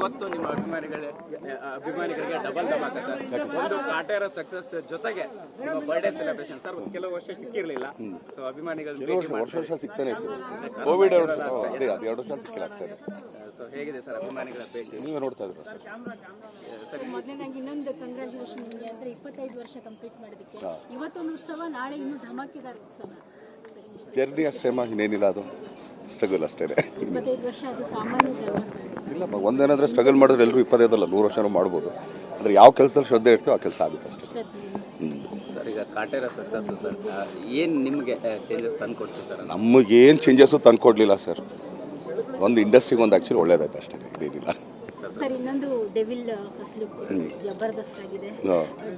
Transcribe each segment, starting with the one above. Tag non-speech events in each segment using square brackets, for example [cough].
ಇವತ್ತು ನಿಮ್ಮ ಅಭಿಮಾನಿಗಳ ಅಭಿಮಾನಿಗಳಿಗೆ ಡಬಲ್ ಧಮಾಕ ಸರ್. ಒಂದು ಕಾಟೇರ ಸಕ್ಸಸ್ ಜೊತೆಗೆ ನಿಮ್ಮ ಬರ್ಡೇ ಸೆಲೆಬ್ರೇಷನ್ ಸರ್ ಕೆಲವು ವರ್ಷ ಸಿಕ್ಕಿರಲಿಲ್ಲ. ಸೊ ಅಭಿಮಾನಿಗಳು ವರ್ಷ ವರ್ಷ ವರ್ಷ ಸಿಗ್ತಾನೆ ಇರ್ತದೆ ಕೋವಿಡ್ ಅದೇ ಅದು ಎರಡು ವರ್ಷ ಸಿಕ್ಕಿಲ್ಲ ಅಷ್ಟೇ. ಸೊ ಹೇಗಿದೆ ಸರ್ ಅಭಿಮಾನಿಗಳ ಭೇಟಿ? ನೀವೇ ನೋಡ್ತಾ ಇದ್ರ ಸರ್? ಸರ್. ಮೊದಲನೇದಾಗಿ ಇನ್ನೊಂದು ಕಂಗ್ರ್ಯಾಚುಲೇಷನ್ ನಿಮಗೆ ಅಂದ್ರೆ ಇಪ್ಪತ್ತೈದು ವರ್ಷ ಕಂಪ್ಲೀಟ್ ಮಾಡೋದಕ್ಕೆ ಇವತ್ತೊಂದು ಉತ್ಸವ ನಾಳೆ ಇನ್ನು ಧಮಾಕಿದಾರ ಉತ್ಸವ. ಜರ್ನಿ ಅಷ್ಟೇ ಮಾ ಇನ್ನೇನಿಲ್ಲ ಅದು. ಸ್ಟ್ರಗಲ್ ಅಷ್ಟೇ ಇಪ್ಪತ್ತೈದು ವರ್ಷ ಅದು ಸಾಮಾನ್ಯ ಸರ್. ಇಲ್ಲ ಒಂದೇನಾದ್ರೆ ಸ್ಟ್ರಗಲ್ ಮಾಡಿದ್ರೆ ಎಲ್ಲರೂ ಇಪ್ಪತ್ತೈದಲ್ಲ ನೂರು ವರ್ಷನೂ ಮಾಡ್ಬೋದು. ಅಂದ್ರೆ ಯಾವ ಕೆಲಸದಲ್ಲಿ ಶ್ರದ್ಧೆ ಇರ್ತೀವೋ ಆ ಕೆಲಸ ಆಗುತ್ತೆ ಅಷ್ಟೇ. ಸರ್ ಈಗ ಕಾಟೇರ ಸಕ್ಸಸ್ ಸರ್ ಏನು ನಿಮಗೆ ಚೇಂಜಸ್ ತಂದು ಸರ್? ನಮಗೇನು ಚೇಂಜಸ್ಸು ತಂದ್ಕೊಡ್ಲಿಲ್ಲ ಸರ್. ಒಂದು ಇಂಡಸ್ಟ್ರಿಗೆ ಒಂದು ಆ್ಯಕ್ಚುಲಿ ಒಳ್ಳೇದಾಯ್ತು ಅಷ್ಟೇ ಏನಿಲ್ಲ ಸರ್ ಇನ್ನೊಂದು ಡೆವಿಲ್ ಫಸ್ಟ್ ಲುಕ್ ಜಬರ್ದಸ್ತ್ ಆಗಿದೆ.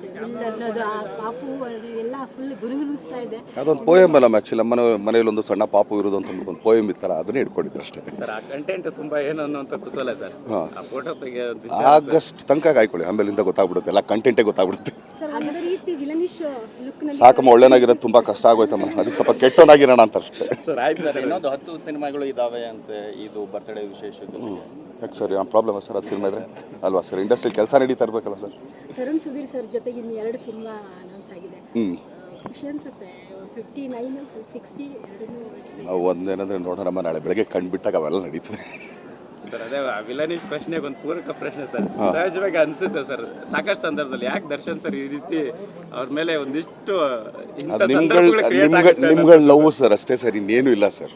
ಡೆವಿಲ್ ಅನ್ನೋದು ಆ ಪಾಪು ಅದು ಎಲ್ಲ ಫುಲ್ ಗುರುಗುರುಸ್ತಾ ಇದೆ. ಅದೊಂದು ಪೋಯಮ್ ಅಲ್ಲ ಆ್ಯಕ್ಚುಲಿ ಮನೆ ಮನೆಯಲ್ಲಿ ಒಂದು ಸಣ್ಣ ಪಾಪು ಇರೋದು ಅಂತ ಒಂದು ಪೋಯಮ್ ಇತ್ತಲ್ಲ ಅದನ್ನ ಇಟ್ಕೊಂಡಿದ್ರು ಅಷ್ಟೇ. ಸರ್ ಆ ಕಂಟೆಂಟ್ ತುಂಬಾ ಏನು ಅನ್ನೋಂಥ ಕುತೂಹಲ ಸರ್? ಹಾಂ. ಆ ಫೋಟೋ ತೆಗೆಯೋದು ಆಗಸ್ಟ್ ತನಕ ಕಾಯ್ಕೊಳ್ಳಿ ಆಮೇಲಿಂದ ಗೊತ್ತಾಗ್ಬಿಡುತ್ತೆ ಎಲ್ಲ ಕಂಟೆಂಟೇ ಗೊತ್ತಾಗ್ಬಿಡುತ್ತೆ. ಅದರ ರೀತಿ ವಿಲನಿಶ್ ಲುಕ್ ಸಾಕಮ್ಮ ಒಳ್ಳೆನಾಗಿರೋದು ತುಂಬ ಕಷ್ಟ ಆಗೋಯ್ತಮ್ಮ ಅದಕ್ಕೆ ಸ್ವಲ್ಪ ಕೆಟ್ಟವನಾಗಿರೋಣ ಅಂತ ಅಷ್ಟೇ. ಸರ್ ಆಯ್ತು ಸರ್. ಇನ್ನೊಂದು ಹತ್ತು ಸಿನಿಮಾಗಳು ಇದಾವೆ ಅಂತ ಇದು ಬರ್ತಡೇ ವಿಶೇಷ ಯಾಕೆ ಸರ್ ಆ ಪ್ರಾಬ್ಲಮ್ ಸರ್ ಅದು ಸಿನಿಮಾ ಇದ್ರೆ. ಅಲ್ವಾ ಸರ್ ಇಂಡಸ್ಟ್ರಿ ಕೆಲಸ ನಡೀತಾ ಇರಬೇಕಲ್ಲ ಸರ್ ತರುಣ್ ಸುಧೀರ್ ಸರ್ ಜೊತೆಗೆ ಇನ್ನು ಎರಡು ಸಿನಿಮಾ ಅನೌನ್ಸ್ ಆಗಿದೆ. ಖುಷಿ ಅನ್ಸುತ್ತೆ. ಫಿಫ್ಟಿ ನೈನ್ ಸಿಕ್ಸ್ಟಿ ಎರಡನ್ನೂ ನಾವು ಒಂದೇನಂದ್ರೆ ನೋಡೋಣಮ್ಮ ನಾಳೆ ಬೆಳಗ್ಗೆ ಬಿಟ್ಟಾಗ ಅವೆಲ್ಲ ನಡೀತದೆ. ಸರ್ ಅದೇ ವಿಲನೀಶ್ ಪ್ರಶ್ನೆಗೆ ಒಂದು ಪೂರಕ ಪ್ರಶ್ನೆ ಸರ್ ಸಹಜವಾಗಿ ಅನ್ಸುತ್ತೆ ಸರ್ ಸಾಕಷ್ಟು ಸಂದರ್ಭದಲ್ಲಿ ಯಾಕೆ ದರ್ಶನ್ ಸರ್ ಈ ರೀತಿ ಅವ್ರ ಮೇಲೆ ಒಂದಿಷ್ಟು ನಿಮ್ಗಳ ನೋವು ಸರ್ ಅಷ್ಟೇ ಸರ್ ಇನ್ನೇನು ಇಲ್ಲ ಸರ್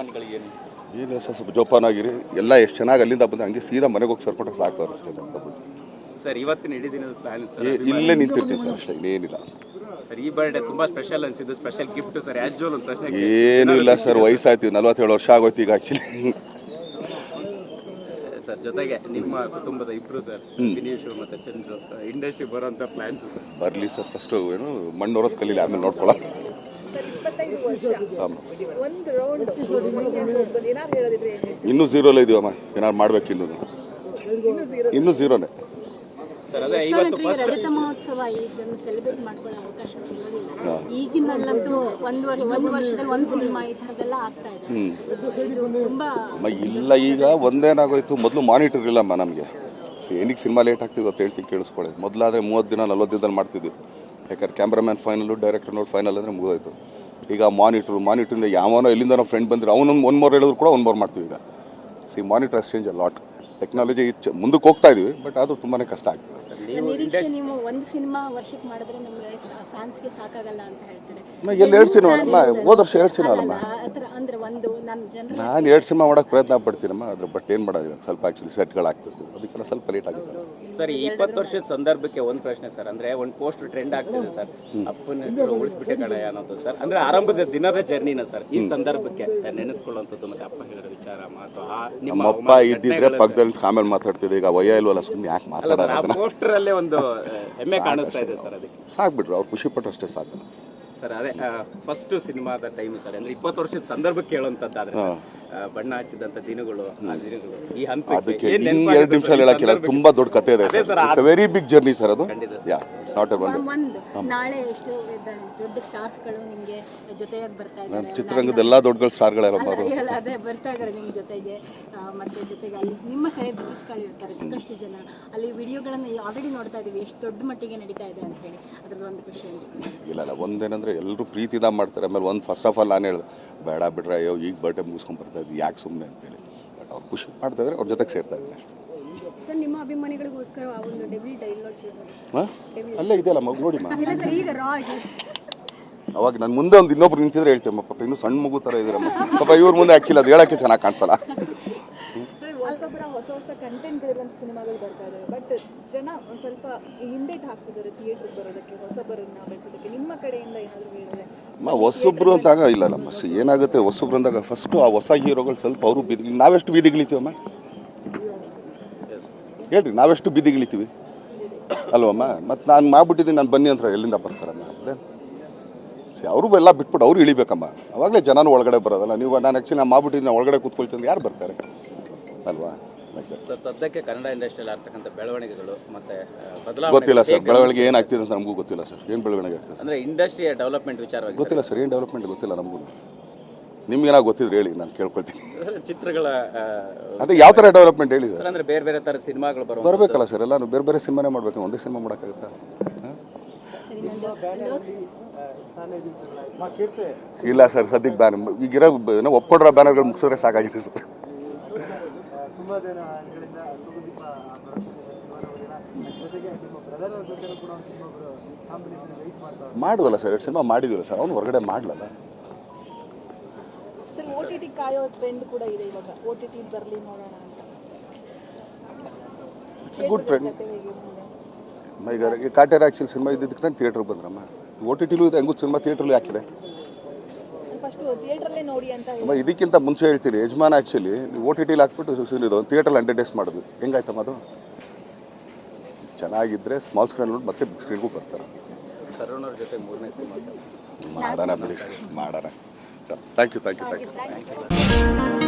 ಅಭಿಮಾನಿಗಳಿಗೆ ಏನು ಏನಿಲ್ಲ ಸರ್ ಸ್ವಲ್ಪ ಜೋಪಾನಾಗಿರಿ. ಎಲ್ಲ ಎಷ್ಟು ಚೆನ್ನಾಗಿ ಅಲ್ಲಿಂದ ಬಂದು ಹಂಗೆ ಸೀದಾ ಮನೆಗೆ ಹೋಗಿ ಸರ್ಕೊಂಡ್ರೆ ಸಾಕು ಅವ್ರು ಅಷ್ಟೇ ಅಂತ. ಸರ್ ಇವತ್ತಿನ ಇಡೀ ದಿನದ ಪ್ಲಾನ್ ಏ- ಇಲ್ಲೇ ನಿಂತಿರ್ತೀನಿ ಸರ್ ಅಷ್ಟೇ ಇನ್ನೇನಿಲ್ಲ. ಸರ್ ಈ ಬರ್ಡೇ ತುಂಬಾ ಸ್ಪೆಷಲ್ ಅನ್ಸಿದ್ದು ಸ್ಪೆಷಲ್ ಗಿಫ್ಟ್ ಸರ್ ಆ್ಯಸ್ ಅಂತ ಏನೂ ಇಲ್ಲ ಸರ್ ವಯಸ್ಸಾಯ್ತು ನಲ್ವತ್ತೇಳು ವರ್ಷ ಆಗೋಯ್ತು ಈಗ ಆ್ಯಕ್ಚುಲಿ [laughs] ಸರ್ ಜೊತೆಗೆ ನಿಮ್ಮ ಕುಟುಂಬದ ಇಬ್ರು ಸರ್ ವಿನೀಶ್ ಮತ್ತೆ ಚಂದ್ರು ಇಂಡಸ್ಟ್ರಿ ಬರೋಂಥ ಪ್ಲಾನ್ಸ್ ಸರ್. ಬರಲಿ ಸರ್ ಫಸ್ಟು ಏನು ಮಣ್ಣು ಹೊರೋದು ಕಲೀಲಿ ಆಮೇಲೆ ನೋಡ್ಕೊಳ್ಳ ಹಾಂ ಒಂದು ರೌಂಡ್ ಅನ್ಬೋದು ಏನಾದ್ರು ಹೇಳೋದಿದ್ರೆ ಏನ್ ಹೇಳ್ತೀರಿ? ಇನ್ನೂ ಝೀರೋಲೇ ಇದೀವಮ್ಮ. ಏನಾರು ಮಾಡ್ಬೇಕು ಇನ್ನೂ ಇನ್ನೂ ಝೀರೋನೇ. ಸರ್ ಅದೇ ಇವತ್ತು ನನಗೆ ರಜತ ಮಹೋತ್ಸವ ಇದನ್ನು ಸೆಲೆಬ್ರೇಟ್ ಮಾಡ್ಕೊಳ್ಳೋ ಅವಕಾಶ ಸಿಗೋದಿಲ್ಲ ಈಗಿನಲ್ಲಂತೂ ಒಂದು ವರ್ಷ ಒಂದು ವರ್ಷದಲ್ಲಿ ಒಂದು ಸಿನಿಮಾ ಈ ಥರದ್ದೆಲ್ಲ ಆಗ್ತಾ ಇದೆ. ಇದು ತುಂಬಾ ಅಮ್ಮ ಇಲ್ಲ ಈಗ ಒಂದೇನಾಗೋಯ್ತು. ಮೊದಲು ಮಾನಿಟರ್ ಇಲ್ಲಮ್ಮ ನಮಗೆ. ಏನಕ್ಕೆ ಸಿನಿಮಾ ಲೇಟ್ ಆಗ್ತಿದೆ ಅಂತ ಹೇಳ್ತೀನಿ ಕೇಳಿಸ್ಕೊಳ್ಳಿ. ಮೊದಲಾದರೆ ಮೂವತ್ತು ದಿನ ನಲ್ವತ್ತು ದಿನದಲ್ಲಿ ಮಾಡ್ತಿದ್ವಿ. ಯಾಕಂದ್ರೆ ಕ್ಯಾಮ್ರಾಮ್ಯಾನ್ ಫೈನಲ್ ಡೈರೆಕ್ಟರ್ ನೋಡಿ ಫೈನಲ್ ಅಂದರೆ ಮುಗಿದೋಯ್ತು. ಈಗ ಮಾನಿಟ್ರು ಮಾನಿಟ್ರಿಂದ ಯಾವನೋ ಎಲ್ಲಿಂದ ಫ್ರೆಂಡ್ ಬಂದರೆ ಅವನೊಂದು ಒನ್ ಮೋರ್ ಹೇಳಿದ್ರು ಕೂಡ ಒನ್ ಮೋರ್ ಮಾಡ್ತೀವಿ ಈಗ. See monitor exchange lot technology ಮುಂದಕ್ಕೆ ಹೋಗ್ತಾ ಇದೀವಿ ಬಟ್ ಅದು ತುಂಬಾ ಕಷ್ಟ ಆಗ್ತದೆ. ನಿರೀಕ್ಷೆ ನೀವು ಒಂದು ಸಿನಿಮಾ ವರ್ಷಕ್ಕೆ ಮಾಡಿದ್ರೆ ನಮಗೆ ಫ್ಯಾನ್ಸ್ಗೆ ಸಾಕಾಗಲ್ಲ ಅಂತ ಹೇಳ್ತಾರೆ. ಅಮ್ಮ, ಎಲ್ಲಿ ಎರಡು ಸಿನಿಮಾ ಅಲ್ಲಮ್ಮ ಹೋದ ವರ್ಷ ಎರಡು ಸಿನಿಮಾ ಅಲ್ಲಮ್ಮ ನಾನು ಎರಡು ಸಿನಿಮಾ ಮಾಡೋಕೆ ಪ್ರಯತ್ನ ಪಡ್ತೀನಮ್ಮ ಅದ್ರ ಬಟ್ ಏನು ಮಾಡೋದು ಇವಾಗ ಸ್ವಲ್ಪ ಆ್ಯಕ್ಚುಲಿ ಸೆಟ್ಗಳು ಹಾಕಬೇಕು ಅದಕ್ಕೆಲ್ಲ ಸ್ವಲ್ಪ ಲೇಟ್ ಆಗುತ್ತೆ. ಸರ್ ಈ ಇಪ್ಪತ್ತು ವರ್ಷದ ಸಂದರ್ಭಕ್ಕೆ ಒಂದು ಪ್ರಶ್ನೆ ಸರ್ ಅಂದರೆ ಒಂದು ಪೋಸ್ಟ್ ಟ್ರೆಂಡ್ ಆಗ್ತಿದೆ ಸರ್ ಅಪ್ಪನ ಹೆಸರು ಉಳಿಸ್ಬಿಟ್ಟೆ ಕಣ ಅನ್ನೋದು ಸರ್ ಅಂದರೆ ಆರಂಭದ ದಿನದ ಜರ್ನಿನ ಸರ್ ಈ ಸಂದರ್ಭಕ್ಕೆ ನೆನೆಸ್ಕೊಳ್ಳುವಂಥದ್ದು ಮತ್ತೆ ಅಪ್ಪ ಹೇಳಿದ ವಿಚಾರ ಮಾತು ಆ ನಿಮ್ಮ ಅಪ್ಪ ಇದ್ದಿದ್ರೆ ಪಕ್ಕದಲ್ಲಿ ಆಮೇಲೆ ಮಾತಾಡ್ತಿದ್ದೆ ಈಗ ವಯ ಇಲ್ವಲ್ಲ ಸುಮ್ಮನೆ ಯಾಕೆ ಮಾತಾಡೋದು ಆ ಪೋಸ್ಟರ್ ಅಲ್ಲೇ ಒಂದು [laughs] ಹೆಮ್ಮೆ ಕಾಣಿಸ್ತಾ ಇದೆ ಸರ್ ಅದಕ್ಕೆ. ಸಾಕ್ಬಿಟ್ರು ಅವ್ರು ಖುಷಿ ಪಟ್ಟರು ಅಷ್ಟೇ ಸಾಕು ಸರ್ ಅದೇ ಫಸ್ಟ್ ಸಿನಿಮಾದ ಟೈಮ್ ಸರ್ ಅಂದ್ರೆ ಇಪ್ಪತ್ತು ವರ್ಷದ ಸಂದರ್ಭಕ್ಕೆ ಹೇಳುವಂತದ್ದಾದ್ರೆ ಬಣ್ಣ ಹಚ್ಚಿದಂತ ದಿನಗಳು ಆ ದಿನಗಳು ಈ ಹಂತ ಅದಕ್ಕೆ ಎರಡು ನಿಮಿಷ ಹೇಳಕ್ಕಿಲ್ಲ ತುಂಬಾ ದೊಡ್ಡ ಕತೆ ಇದೆ sir, it's very big journey sir ಅದು. ಯಾ ಇಟ್ಸ್ ನಾಟ್ ಒಂದು ನಾಳೆ ಎಷ್ಟು ದೊಡ್ಡ- ಸ್ಟಾರ್ಸ್ಗಳು ನಿಮಗೆ ಜೊತೆಯಾಗಿ ಬರ್ತಾ ಇದ್ದಾರೆ. ಇದ್ದಾರೆ ಚಿತ್ರರಂಗದ ದೊಡ್ಡ ದೊಡ್ಡಗಳು ಸ್ಟಾರ್ಗಳೆಲ್ಲ ಅಲ್ಲ, ಮಾರು. ಅಲ್ಲ, ಅದೇ ಬರ್ತಾ ಇದ್ದಾರೆ ನಿಮ್ಮ ಜೊತೆಗೆ. ಮತ್ತೆ ಜೊತೆಗೆ ಅಲ್ಲಿ ನಿಮ್ಮ ಕಡೆ ಇರ್ತಾರೆ ಸಾಕಷ್ಟು ಜನ. ಅಲ್ಲಿ ವಿಡಿಯೋಗಳನ್ನು ಆಲ್ರೆಡಿ ನೋಡ್ತಾ ಇದ್ದೀವಿ ಎಷ್ಟು ದೊಡ್ಡ ಮಟ್ಟಿಗೆ ನಡೀತಾ ಇದೆ ಅಂತ ಹೇಳಿ. ಅದ್ರದ್ದು ಒಂದು ಖುಷಿ ಇಲ್ಲ ಇಲ್ಲ ಒಂದೇನಂದ್ರೆ ಎಲ್ಲರೂ ಪ್ರೀತಿದ ಮಾಡ್ತಾರೆ. ಆಮೇಲೆ ಒಂದು ಫಸ್ಟ್ ಆಫ್ ಆಲ್ ನಾನು ಹೇಳ್ದೆ ಬೇಡ ಬಿಡ್ರೆ ಅಯ್ಯೋ ಈಗ ಬರ್ಡೇ ಮುಗಿಸ್ಕೊಂಡು ಬರ್ತಾ ಇದ್ವಿ ಯಾಕೆ ಸುಮ್ಮನೆ ಅಂತೇಳಿ ಬಟ್ ಅವ್ರು ಖುಷಿ ಮಾಡ್ತಾ ಇದ್ರೆ ಅವ್ರ ಜೊತೆಗೆ ಸೇರ್ತಾ ಇದ್ದೀನಿ ಹಾಂ? ಅಲ್ಲೇ ಇದೆಯಲ್ಲ ಮಗು ನೋಡಿ ಅವಾಗ ನಾನು ಮುಂದೆ ಒಂದು ಇನ್ನೊಬ್ರು ನಿಂತಿದ್ರೆ ಹೇಳ್ತೇವೆ ಪಾಪ ಇನ್ನು ಸಣ್ಣ ಮಗು ಥರ ಇದ್ದೀರಮ್ಮ. ಪಾಪ ಇವ್ರ ಮುಂದೆ ಹಾಕಿಲ್ಲ ಅದು ಹೇಳಕ್ಕೆ ಚೆನ್ನಾಗಿ ಕಾಣಿಸಲ್ಲ. ಹೊಸ ಕಂಟೆಂಟ್ ಇರುವಂಥ ಸಿನಿಮಾಗಳು ಬರ್ತಾ ಇದಾವೆ. ಬಟ್ ಜನ ಒಂದು ಸ್ವಲ್ಪ ಹಿಂದೇಟ್ ಹಾಕ್ತಿದ್ದಾರೆ ಥಿಯೇಟ್ರಿಗೆ ಬರೋದಕ್ಕೆ, ಹೊಸಬರನ್ನ ಬೆಳೆಸೋದಕ್ಕೆ. ನಿಮ್ಮ ಕಡೆಯಿಂದ ಏನಾದರೂ ಹೇಳಿದ್ರೆ? ಅಮ್ಮ ಹೊಸೊಬ್ರು ಅಂತಾಗ ಇಲ್ಲ ನಮ್ಮ ಸಿ, ಏನಾಗುತ್ತೆ? ಹೊಸೊಬ್ರು ಅಂದಾಗ ಫಸ್ಟು ಆ ಹೊಸ ಹೀರೋಗಳು ಸ್ವಲ್ಪ ಅವರು ಬೀದಿ ನಾವೆಷ್ಟು ಬೀದಿಗಿಳಿತೀವಮ್ಮ ಹೇಳ್ರಿ, ನಾವೆಷ್ಟು ಬೀದಿಗಿಳಿತೀವಿ ಅಲ್ವಮ್ಮ? ಮತ್ತು ನಾನು ಮಾಡ್ಬಿಟ್ಟಿದ್ದೀನಿ, ನಾನು ಬನ್ನಿ ಅಂತ ಎಲ್ಲಿಂದ ಬರ್ತಾರಮ್ಮ? ಅದೇ ಅವರು ಎಲ್ಲ ಬಿಟ್ಬಿಟ್ಟು ಅವ್ರು ಇಳಿಬೇಕಮ್ಮ. ಅವಾಗಲೇ ಜನನೂ ಒಳಗಡೆ ಬರೋದಲ್ಲ. ನೀವು, ನಾನು ಆ್ಯಕ್ಚುಲಿ ನಾನು ಮಾಡ್ಬಿಟ್ಟಿದ್ದೀನಿ, ನಾನು ಒಳಗಡೆ ಕೂತ್ಕೊಳ್ತೀನಿ ಯಾರು ಬರ್ತಾರೆ? ಅಲ್ವಾ? ಸರ್ ಸದ್ಯಕ್ಕೆ ಕನ್ನಡ ಇಂಡಸ್ಟ್ರಿಯಲ್ಲಿ ಆಗ್ತಕ್ಕಂಥ ಬೆಳವಣಿಗೆಗಳು ಮತ್ತೆ ಗೊತ್ತಿಲ್ಲ ಸರ್ ಬದಲಾವಣೆ ಬೆಳವಣಿಗೆ ಏನಾಗ್ತಿದೆ ಅಂತ ನಮಗೂ ಗೊತ್ತಿಲ್ಲ ಸರ್. ಏನು ಬೆಳವಣಿಗೆ ಆಗ್ತದೆ? ಅಂದ್ರೆ ಇಂಡಸ್ಟ್ರಿಯ ಡೆವಲಪ್ಮೆಂಟ್ ವಿಚಾರವಾಗಿ ಗೊತ್ತಿಲ್ಲ ಸರ್ ಏನು ಡೆವಲಪ್ಮೆಂಟ್ ಗೊತ್ತಿಲ್ಲ ನಮಗೂ. ನಿಮ್ಗೇನಾಗ ಗೊತ್ತಿದ್ರೆ ಹೇಳಿ ನಾನು ಕೇಳ್ಕೊಳ್ತೀನಿ. [laughs] ಚಿತ್ರಗಳ ಅದೇ ಯಾವ ಥರ ಡೆವಲಪ್ಮೆಂಟ್ ಹೇಳಿ ಸರ್? ಅಂದ್ರೆ ಬೇರೆ ಬೇರೆ ಥರ ಸಿನಿಮಾಗಳು ಬರೋ ಬರಬೇಕಲ್ಲ ಸರ್ ಎಲ್ಲ ಬೇರೆ ಬೇರೆ ಸಿನಿಮಾನೇ ಮಾಡಬೇಕು ಒಂದೇ ಸಿನಿಮಾ ಮಾಡೋಕ್ಕಾಗುತ್ತಾ? ಇಲ್ಲ ಸರ್ ಸದ್ಯಕ್ಕೆ ಬ್ಯಾನ್ ಈಗಿರೋ ಏನೋ ಒಪ್ಕೊಂಡಿರೋ ಬ್ಯಾನರ್ಗಳು ಮುಗಿಸಿದ್ರೆ ಸಾಕಾಗಿದೆ ಸರ್. ತುಂಬಾ ದಿನಗಳಿಂದ ಸುಗುದೀಪ ಜೊತೆಗೆ ನಿಮ್ಮ ಬ್ರದರ್ ಅವ್ರ ಜೊತೆ ಕೂಡ ಒಂದು ಸಿನಿಮಾ ಕಾಂಬಿನೇಷನ್ ವೆಯ್ಟ್ ಮಾಡ್ತಾ ಮಾಡುವಲ್ಲ ಸರ್ ಎರಡು ಸಿನಿಮಾ ಮಾಡಿದಿಲ್ಲ ಸರ್ ಅವ್ನು ಹೊರಗಡೆ ಮಾಡಲಲ್ಲ. ಸರ್ ಓ ಟಿ ಟಿ ಕಾಯೋ ಟ್ರೆಂಡ್ ಕೂಡ ಇದೆ ಇವಾಗ. ಓ ಟಿ ಟಿ ಬರಲಿ ನೋಡೋಣ ಅಂತ. ಗುಡ್ ಟ್ರೆಂಡ್ ಈಗ ಕಾಟೇರ್ ಆ್ಯಕ್ಚುಲಿ ಸಿನಿಮಾ ಇದ್ದಿದ್ದಕ್ಕೆ ನಾನು ಥಿಯೇಟ್ರಿಗೆ ಬಂದ್ರಮ್ಮ. ಓ ಟಿ ಟಿಲೂ ಇದೆ ಹೆಂಗೂ ಸಿನಿಮಾ ಥಿಯೇಟ್ರಲ್ಲಿ ಹಾಕಿದೆ ಥಿಯೇಟ್ರಲ್ಲೇ ನೋಡಿ ಅಂತ ಹೇಳಿ ಅಮ್ಮ ಇದಕ್ಕಿಂತ ಮುಂಚೆ ಹೇಳ್ತೀನಿ ಯಜಮಾನ್ ಆ್ಯಕ್ಚುಲಿ ಓ ಟಿ ಟಿಲಿ ಹಾಕ್ಬಿಟ್ಟು ಇದು ಥಿಯೇಟ್ರಲ್ಲಿ ಹಂಡ್ರೆಡ್ ಡೇಸ್ ಮಾಡಿದ್ವಿ ಹೆಂಗಾಯ್ತಮ್ಮ ಅದು? ಚೆನ್ನಾಗಿದ್ರೆ ಸ್ಮಾಲ್ ಸ್ಕ್ರೀನ್ ನೋಡಿ ಮತ್ತೆ ಬಿಗ್ ಸ್ಕ್ರೀನ್ಗೂ ಬರ್ತಾರೆ. ಅವ್ರ ಜೊತೆ ಮೂರನೇ ಸಿನಿಮಾ ಮಾಡೋಣ ಬಿಡಿ ಮಾಡೋಣ. Thank you thank you thank you